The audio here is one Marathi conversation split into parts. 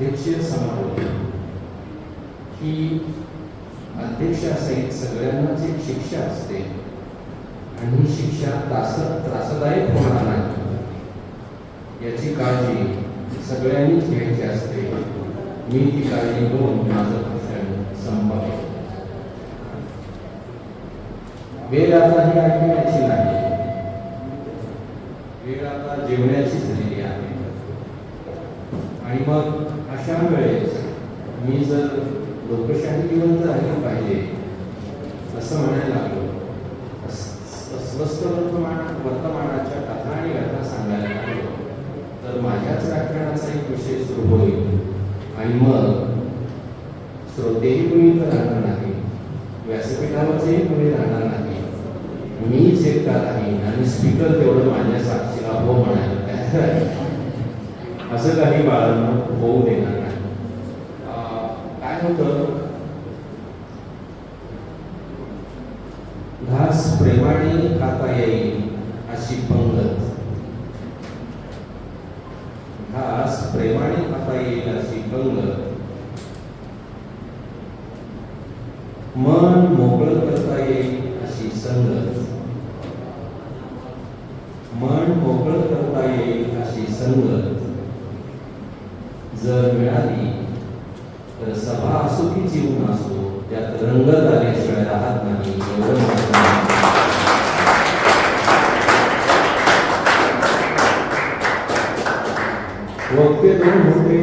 अध्यक्षीय समारोह. ही अध्यक्षासहित सगळ्यांनाच एक शिक्षा असते आणि ही शिक्षा त्रास त्रासदायक होणार नाही. याची काळजी सगळ्यांनीच घ्यायची असते. मी ती काळजी घेऊन माझं भाषण संपवेन वेळ आता ही ऐकण्याची नाही. वेळ आता जेवण्याची झालेली आहे. आणि मग अशा वेळेस मी जर लोकशाही जिवंत राहिली पाहिजे असं म्हणायला लागलो अस- अस्वस्थ वर्तमान वर्तमानाच्या कथा आणि घटना सांगायला लागलो तर माझ्याच व्याख्यानाचा एक विषय सुरू होईल आणि मग श्रोतेही कुणी तर राहणार नाही व्यासपीठावरचेही कुणी राहणार नाही मीच एकटा राहीन आणि स्पीकर तेवढं माझ्या साक्षीला हो म्हणायला तयार आहे. असं काही बाळांना होऊ देणार नाही. अं, काय होतं? घास प्रेमाने खाता येईल अशी पंगत. घास प्रेमाने खाता येईल अशी पंगत. मन मोकळं करता येईल अशी संगत. मन मोकळं करता येईल अशी संगत. जर मिळाली तर सभा असो की जीवन असो त्यात रंगत आल्याशिवाय राहत नाही. वक्ते दोन होते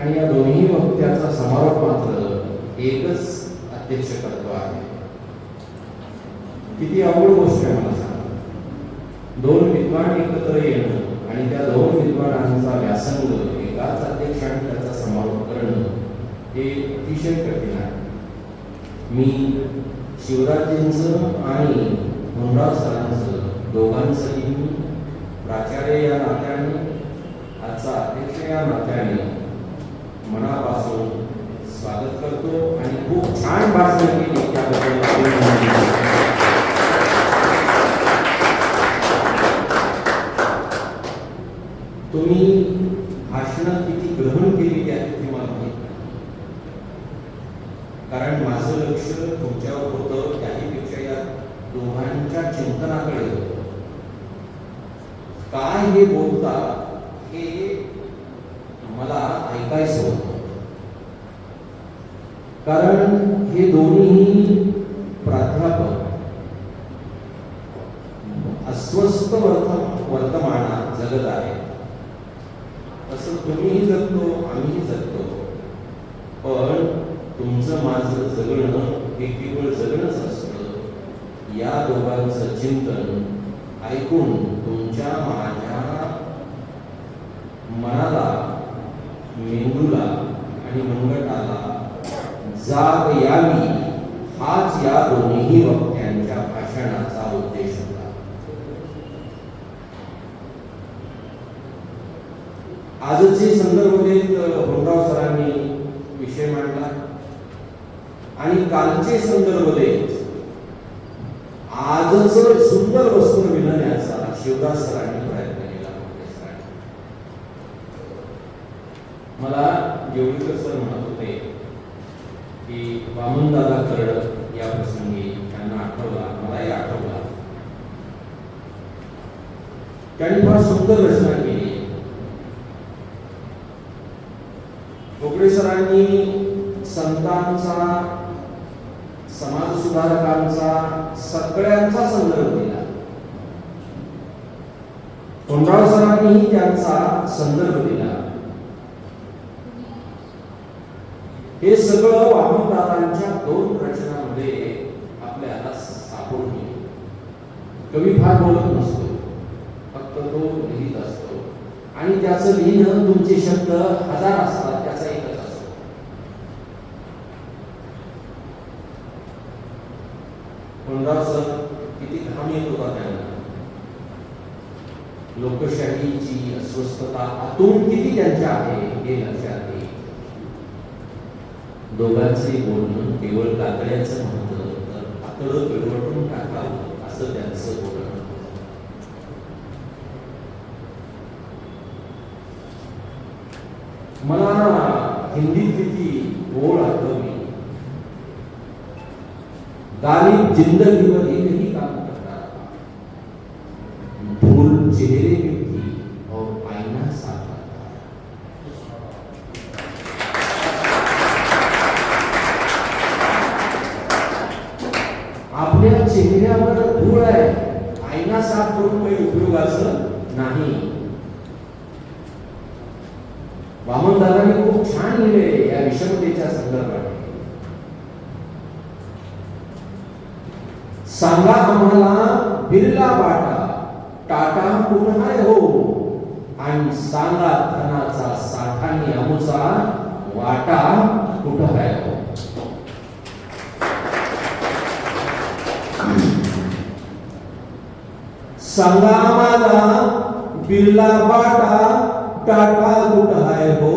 आणि या दोन्ही वक्त्याचा समारोप मात्र एकच अध्यक्ष करतो आहे. किती अवघड गोष्ट आहे मला सांगा. दोन विद्वान एकत्र येणं आणि त्या दोन विद्वानांचा व्यासंग एकाच अध्यक्षाने त्याचा समारोप करणं हे अतिशय कठीण आहे. मी शिवराजेंचं आणि मनराव सरांचं दोघांचंही मी प्राचार्य या नात्याने आजचा अध्यक्ष या नात्याने मनापासून स्वागत करतो आणि खूप छान भाषण केली त्याबद्दल अभिनंदन तुम्ही भाषणं किती ग्रहण केली आहे ते मला माहीत नाही कारण माझं लक्ष तुमच्यावर होतं त्याहीपेक्षा या दोघांच्या चिंतनाकडे होतं काय हे बोलतात हे मला ऐकायचं होतं. कारण हे दोन्ही प्राध्यापक अस्वस्थ वर्त वर्तमानात जगत आहे असं तुम्हीही जगतो आम्हीही जगतो. पण तुमचं माझं जगणं हे केवळ जगणंच असतं. या दोघांचं चिंतन ऐकून तुमच्या माझ्या मनाला मेंदूला आणि मनगटाला जाग यावी हाच या दोन्ही वक्त्यांच्या भाषणाचा उद्देश होता आजचे संदर्भ देत होमराव सरांनी विषय मांडला आणि कालचे संदर्भ देत आजच सुंदर वस्तू विणण्याचा शिवदास सरांनी प्रयत्न केला मोठे सरांनी. मला जेवढीकर सर म्हणत होते की वामनदादा करड या प्रसंगी त्यांना आठवला मलाही आठवला त्यांनी फार सुंदर रचना केली गोगडे सरांनी संतांचा समाज सुधारकांचा सगळ्यांचा संदर्भ दिला. कोंडराव सरांनीही त्यांचा संदर्भ दिला. हे सगळं वामनदादांच्या दोन रचनामध्ये आपल्याला सापडून कवी फार बोलत नसतो फक्त तो लिहित असतो. आणि त्याचं लिहिणं तुमचे शब्द हजार असतात त्याचा एकच असतो कोंडराव सण किती घाम येत होता त्यांना लोकशाहीची अस्वस्थता आतून किती त्यांच्या आहे हे लक्षात येईल दोघांचे बोलणं केवळ कातड्याचं म्हणतं तर पातळ पिळवटून टाकावं असं त्यांचं बोलणं. मला हिंदीतली ती ओळ आठवली. गालिब जिंदगीवर एकही काम करणार? धूल चेहरे में थी और आईना आपल्या चेहऱ्यावर धूळ आहे. आईना साफ करून काही उपयोगाचं नाही. वामन दादाने खूप छान लिहिले या विषमतेच्या संदर्भात. सांगा आम्हाला बिर्ला बाटा टाटा पुन्हा हो. आणि सांगा धनाचा साठानी अमुचा वाटा कुठं आहे हो? सांगा आम्हाला बिर्ला बाटा टाटा कुठं आहे हो?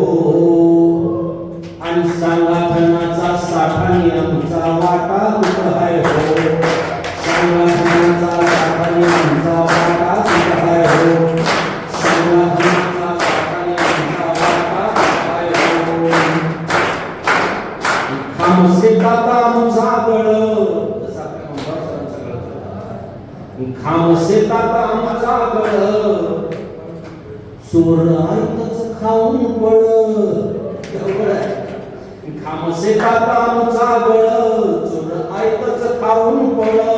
आणि सांगा धनाचा साठाने आमचा वाटा कुठं आहे हो? खामसे ताता आमचा गळ चोर आयतच खाऊन पड बरोबर आहे खामसे ताता आमचा गळ चोर आयतच खाऊन पड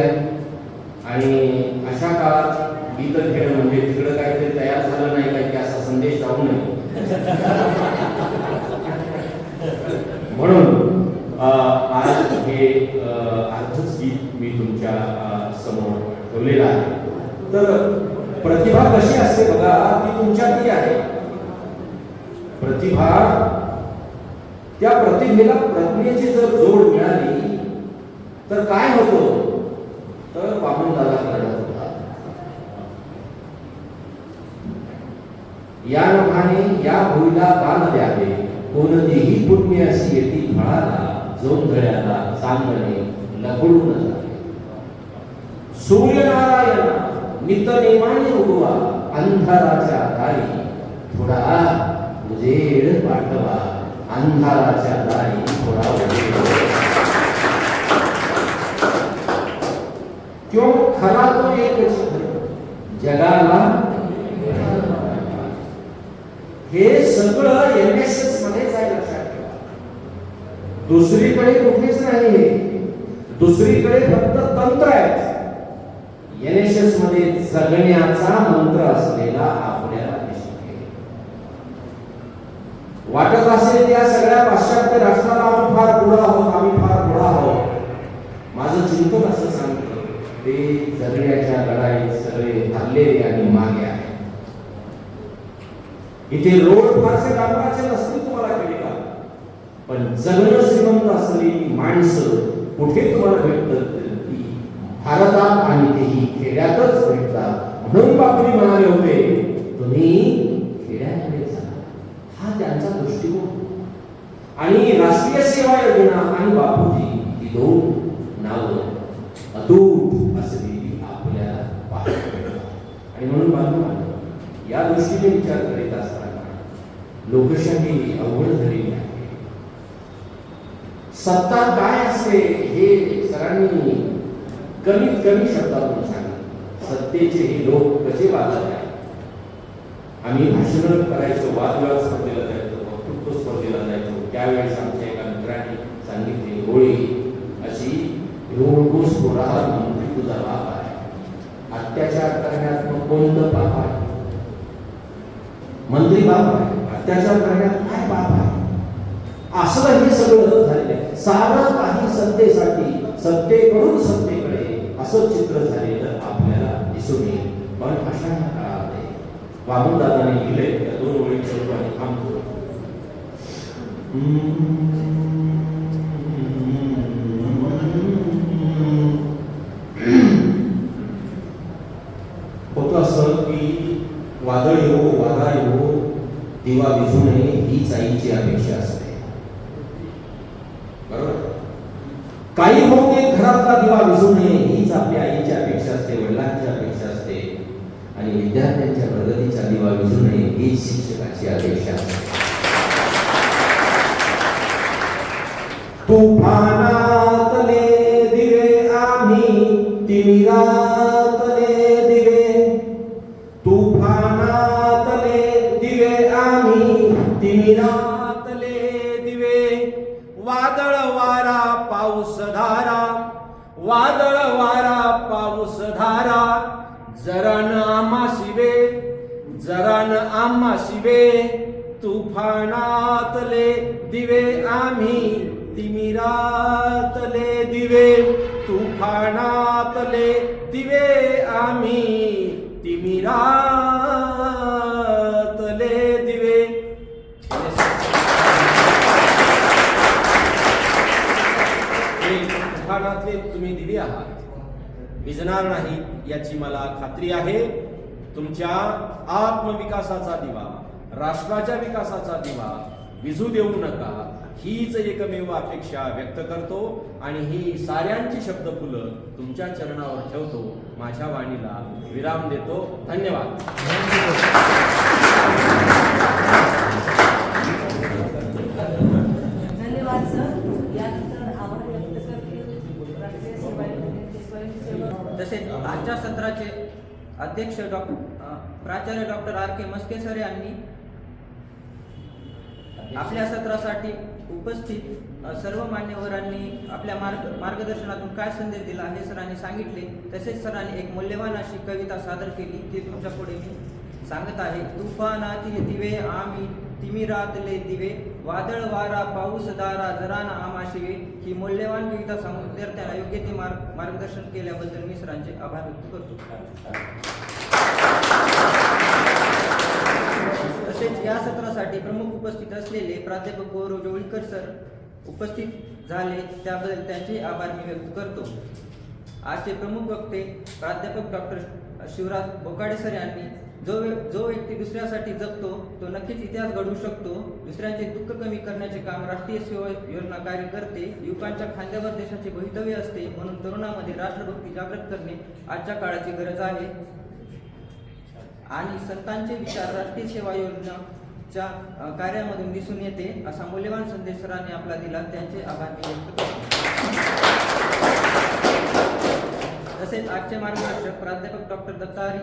आहे. आणि अशा काळात गीतं खेळ म्हणजे तिकडं काहीतरी तयार झालं नाही काय की असा संदेश जाऊ नये. म्हणून आज हे आजच गीत मी तुमच्यासमोर ठेवलेलं आहे. तर प्रतिभा कशी असते बघा ती तुमच्यातही आहे. प्रतिभा त्या प्रतिभेला प्रज्ञेची जर जोड मिळाली तर काय होतं? तर त्याला दादा करत होता. या नभाने या भुईला दान द्यावे. कोणतीही पुण्य अशी येती फळाला जोंधळ्याला चांगले लपडून जावे. सूर्यनारायण नितनेमाने उगवा अंधाराच्या दारी थोडा उजेड पाठवा. अंधाराच्या दारी थोडा उजेड क्यों? खरा तो एकच जगाला हे सगळं एनएसएसमध्ये जाईल लक्षात ठेवा. दुसरीकडे कुठेच नाही हे. दुसरीकडे फक्त तंत्र आहेत. एनएसएसमध्ये जगण्याचा मंत्र असलेला आपल्याला दिसतो. वाटत असेल त्या सगळ्या पाश्चात्य राष्ट्राला आपण फार पुढं आहोत आम्ही फार पुढं आहोत माझं चिंतन असं सांगतं ते जगण्याच्या लढाईत सगळे हरलेले आणि मागे आहे इथे रोड फारसे कामाचे नसतील तुम्हाला खेडेगाव पण जगणं श्रीमंत असलेली माणसं कुठे तुम्हाला भेटतात? ती भारतात आणि तेही खेड्यातच भेटतात. म्हणून बापरी म्हणाले होते तुम्ही खेड्याकडे जा. हा त्यांचा दृष्टिकोन. आणि राष्ट्रीय सेवा योजना आणि बापूजी ही दोन नावं अतूट असलेली आपल्याला पाहायला मिळतात आणि म्हणून बांधव या विचार करीत असताना लोकशाही अवघड झालेली आहे. सत्ता काय असते हे सरांनी कमीत कमी शब्दातून सांगितलं. सत्तेचे हे लोक कसे वागत आहेत? आम्ही भाषण करायचो वादविवाद स्पर्धेला जायचो वक्तृत्व स्पर्धेला जायचो. त्यावेळेस आमच्या एका मित्राने सांगितले होळी अशी रोडगोस होणार मंत्री तुझा बाप आहे. अत्याचार करण्यात मग कोणतं पाप आहे? मंत्री बाप अत्याचार करण्यात काय पाप आहे? असलं हे सगळं झालेलं आहे. सारं काही सत्तेसाठी सत्तेकडून सत्तेकडे असं चित्र झालेलं आपल्याला दिसून येईल. पण अशा काळामध्ये वामनदादाने लिहिले त्या दोन ओळीच्या रूपाने थांबतो होतं असं की वादळ येवो वारा येवो दिवा विझू नये हीच आईची अपेक्षा असते बरोबर काही होऊ दे घरातला दिवा विझू नये हीच आपल्या आईची अपेक्षा असते वडिलांची अपेक्षा असते. आणि विद्यार्थ्यांच्या प्रगतीचा दिवा विझू नये हीच शिक्षकाची अपेक्षा असते. तुफानातले दिवे आम्ही तिमिरातले दिवे. तुफानातले दिवे आम्ही तिमिरा वादळ वारा पाऊस धारा. जरन आम्हा शिवे जरन आम्हा शिवे. तुफानातले दिवे आम्ही तिमिरातले दिवे. तुफानातले दिवे आम्ही तिमिरा झिजणार नाही याची मला खात्री आहे. तुमच्या आत्मविकासाचा दिवा राष्ट्राच्या विकासाचा दिवा विझू देऊ नका. हीच एकमेव अपेक्षा व्यक्त करतो आणि ही साऱ्यांची शब्द फुलं तुमच्या चरणावर ठेवतो. माझ्या वाणीला विराम देतो. धन्यवाद सर यानंतर आभार व्यक्त करते राष्ट्रीय सेवा योजनेचे स्वयंसेवक तसेच आजच्या सत्राचे अध्यक्ष डॉक्टर प्राचार्य doctor R K Maske sir यांनी आपल्या सत्रासाठी उपस्थित सर्व मान्यवरांनी आपल्या मार्ग मार्गदर्शनातून काय संदेश दिला हे सरांनी सांगितले. तसेच सरांनी एक मूल्यवान अशी कविता सादर केली ती तुमच्यापुढे मी सांगत आहे. तुफानातील दिवे आम्ही तिमिरातले दिवे वादळ वारा पाऊस दारा जराना आमाशिवे ही मूल्यवान विविधता सांगून विद्यार्थ्यांना योग्य ते मार्ग मार्गदर्शन केल्याबद्दल मी सरांचे आभार व्यक्त करतो. तसेच या सत्रासाठी प्रमुख उपस्थित असलेले प्राध्यापक गौरव जोळीकर सर उपस्थित झाले त्याबद्दल त्यांचे आभार मी व्यक्त करतो. आजचे प्रमुख वक्ते प्राध्यापक डॉक्टर शिवराज बोकाडे सर यांनी जो जो व्यक्ती दुसऱ्यासाठी जगतो तो नक्कीच इतिहास घडवू शकतो. दुसऱ्यांचे दुःख कमी करण्याचे काम राष्ट्रीय सेवा योजना कार्य करते युवकांच्या खांद्यावर देशाचे भवितव्य असते म्हणून तरुणामध्ये राष्ट्रभक्ती जागृत करणे आजच्या काळाची गरज आहे. आणि संतांचे विचार राष्ट्रीय सेवा योजनाच्या कार्यामधून दिसून येते असा मूल्यवान संदेश सरांनी आपला दिला. त्यांचे आभार मी व्यक्त करतो. तसेच आजचे मार्गदर्शक प्राध्यापक डॉक्टर दत्तारी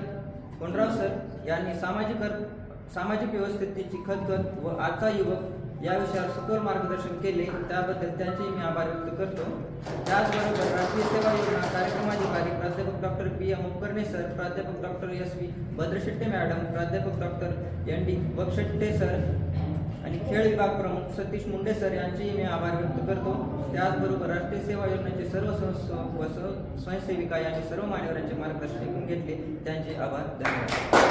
कोंडराव सर यांनी सामाजिक सामाजिक व्यवस्थेची खतखत व आजचा युवक या विषयावर सखोल मार्गदर्शन केले त्याबद्दल त्यांचेही मी आभार व्यक्त करतो. त्याचबरोबर राष्ट्रीय सेवा योजना कार्यक्रमाधिकारी प्राध्यापक doctor P M Upkarne sir प्राध्यापक doctor S V Bhadrashette madam प्राध्यापक doctor N D Bakshatte sir आणि खेळ विभाग प्रमुख सतीश मुंडे सर यांचेही मी आभार व्यक्त करतो. त्याचबरोबर राष्ट्रीय सेवा योजनेचे सर्व संस्था व स्वयंसेविका यांनी सर्व मान्यवरांचे मार्गदर्शन ऐकून घेतले. त्यांचे आभार. धन्यवाद.